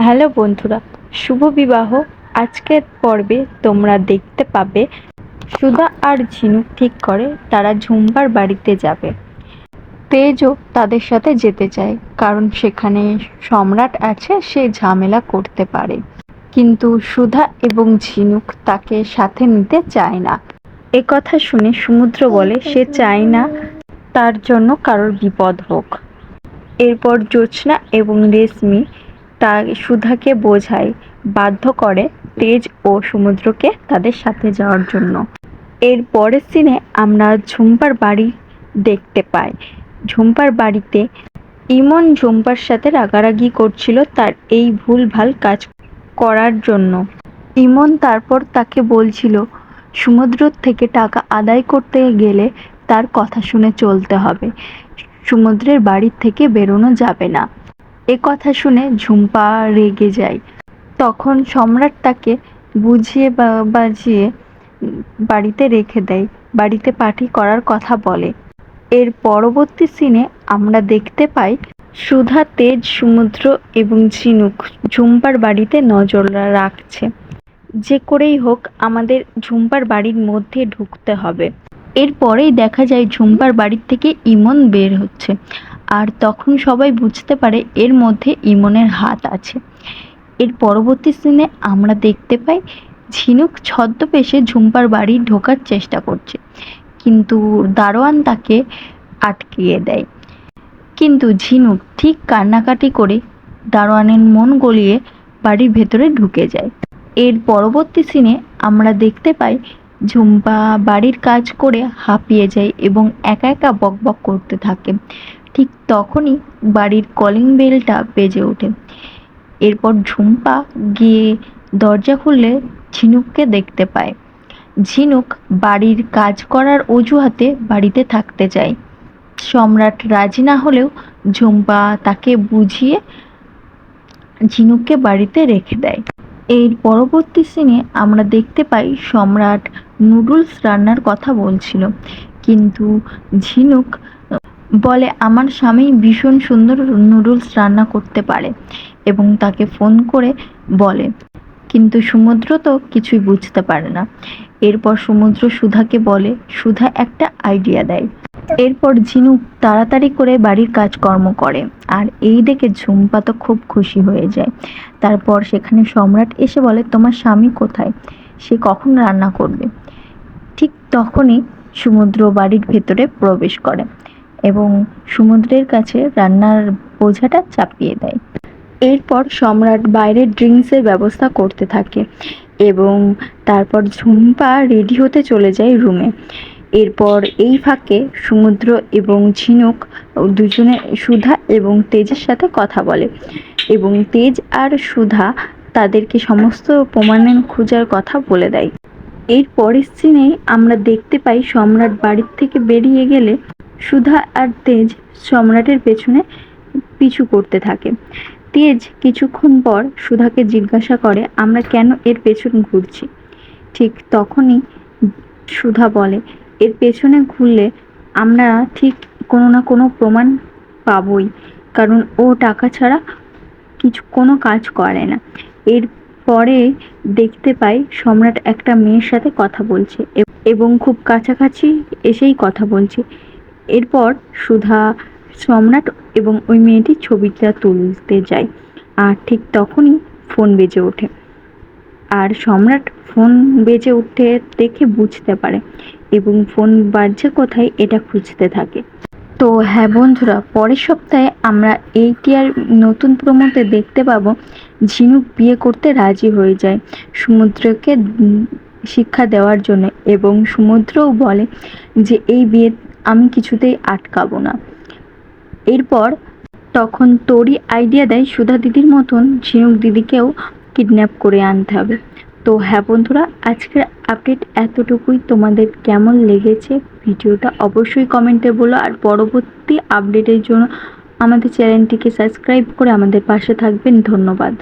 Hello বন্ধুরা, শুভ বিবাহ। আজকের পর্বে তোমরা দেখতে পাবে, সুধা আর ঝিনুক ঠিক করে তারা ঝুম্পার বাড়িতে যাবে। তেজও তাদের সাথে যেতে চায়, কারণ সেখানে সম্রাট আছে, সে ঝামেলা করতে পারে। কিন্তু সুধা এবং ঝিনুক তাকে সাথে নিতে চায় না। এ কথা শুনে সমুদ্র বলে, সে চায় না, তার জন্য কারোর বিপদ হোক। এরপর জ্যোৎস্না এবং রেশমি তা সুধাকে বোঝায়, বাধ্য করে তেজ ও সমুদ্রকে তাদের সাথে যাওয়ার জন্য। এর পরের সিনে আমরা ঝুম্পার বাড়ি দেখতে পাই। ঝুম্পার বাড়িতে ইমন ঝুম্পার সাথে রাগারাগি করছিল তার এই ভুল ভালো কাজ করার জন্য। ইমন তারপর তাকে বলছিল, সমুদ্র থেকে টাকা আদায় করতে গেলে তার কথা শুনে চলতে হবে। সমুদ্রের বাড়ির থেকে বেরোনো যাবে না। এ কথা শুনে ঝুম্পা রেগে যায়। তখন সম্রাট তাকে বুঝিয়ে বাজিয়ে বাড়িতে রেখে দেয়, বাড়িতে পার্টি করার কথা বলে। এর পরবর্তী সিনে আমরা দেখতে পাই সুধা, তেজ, সমুদ্র এবং ঝিনুক ঝুম্পার বাড়িতে নজর রাখছে। যে করেই হোক আমাদের ঝুম্পার বাড়ির মধ্যে ঢুকতে হবে। এরপরেই দেখা যায় ঝুম্পার বাড়ির থেকে ইমন বের হচ্ছে। আর তখন সবাই বুঝতে পারে এর মধ্যে ইমনের হাত আছে। এর পরবর্তী সিনে আমরা দেখতে পাই ঝিনুক ছদ্মবেশে ঝুম্পার বাড়ি ঢোকার চেষ্টা করছে। কিন্তু দারোয়ান তাকে আটকিয়ে দেয়। কিন্তু ঝিনুক ঠিক কান্নাকাটি করে দারোয়ানের মন গলিয়ে বাড়ির ভেতরে ঢুকে যায়। এর পরবর্তী সিনে আমরা দেখতে পাই ঝুম্পা বাড়ির কাজ করে হাঁপিয়ে যায় এবং একা একা বকবক করতে থাকে। ঠিক তখনই বাড়ির কলিং বেলটা বেজে ওঠে। এরপর ঝুম্পা গিয়ে দরজা খুললে ঝিনুককে দেখতে পায়। ঝিনুক বাড়ির কাজ করার অজুহাতে বাড়িতে থাকতে চায়। সম্রাট রাজি না হলেও ঝুম্পা তাকে বুঝিয়ে ঝিনুককে বাড়িতে রেখে দেয়। এর পরবর্তী সিনে আমরা দেখতে পাই সম্রাট নুডলস রান্নার কথা বলছিল। কিন্তু ঝিনুক বলে, আমার স্বামী ভীষণ সুন্দর নুডলস রান্না করতে পারে। এবং তাকে ফোন করে বলে, কিন্তু সমুদ্র তো কিছুই বুঝতে পারে না। এরপর সমুদ্র সুধাকে বলে, সুধা একটা আইডিয়া দেয়। এরপর ঝিনুক তাড়াতাড়ি করে বাড়ির কাজকর্ম করে, আর এই দেখে ঝুম্পা তো খুব খুশি হয়ে যায়। তারপর সেখানে সম্রাট এসে বলে, তোমার স্বামী কোথায়? সে কখন রান্না করবে? ঠিক তখনই সমুদ্র বাড়ির ভেতরে প্রবেশ করে। এবং সমুদ্রের কাছে রান্নার বোঝাটা চাপিয়ে দেয়। এরপর সম্রাট বাইরের ড্রিঙ্কসের ব্যবস্থা করতে থাকে এবং তারপর ঝুম্পা রেডি হতে চলে যায় রুমে। এরপর এই ফাঁকে সমুদ্র এবং ঝিনুক দুজনে সুধা এবং তেজের সাথে কথা বলে এবং তেজ আর সুধা তাদেরকে সমস্ত প্রমাণের খোঁজার কথা বলে দেয়। এর পরের সিনে আমরা দেখতে পাই সম্রাট বাড়ির থেকে বেরিয়ে গেলে সুধা আর তেজ সম্রাটের পেছনে পিছু করতে থাকে। তেজ কিছুক্ষণ পর সুধাকে জিজ্ঞাসা করে, আমরা কেন এর পেছন ঘুরছি? ঠিক তখনই সুধা বলে, এর পেছনে ঘুরলে আমরা ঠিক কোনো না কোনো প্রমাণ পাবই, কারণ ও টাকা ছাড়া কিছু, কোনো কাজ করে না। এর পরে দেখতে পাই সম্রাট একটা মেয়ের সাথে কথা বলছে, এবং খুব কাছাকাছি এসেই কথা বলছে। এরপর সুধা, সম্রাট এবং ওই মেয়েটির ছবিটা তুলতে যায়। আর ঠিক তখনই ফোন বেজে ওঠে। আর সম্রাট ফোন বেজে উঠে দেখে বুঝতে পারে এবং ফোন বাজছে কোথায় এটা খুঁজতে থাকে। তো হ্যাঁ বন্ধুরা, পরের সপ্তাহে আমরা এইটি আর নতুন প্রমোতে দেখতে পাবো ঝিনুক বিয়ে করতে রাজি হয়ে যায় সমুদ্রকে শিক্ষা দেওয়ার জন্য এবং সমুদ্রও বলে যে এই বিয়ে আমি কিছুতেই আটকাবো না। এরপর তখন তোরই আইডিয়া দেয় সুধা দিদির মতন ঝিনুক দিদিকেও কিডন্যাপ করে আনতে হবে। তো হ্যাঁ বন্ধুরা, আজকের আপডেট এতটুকুই। তোমাদের কেমন লেগেছে ভিডিওটা অবশ্যই কমেন্টে বলো। আর পরবর্তী আপডেটের জন্য আমাদের চ্যানেলটিকে সাবস্ক্রাইব করে আমাদের পাশে থাকবেন। ধন্যবাদ।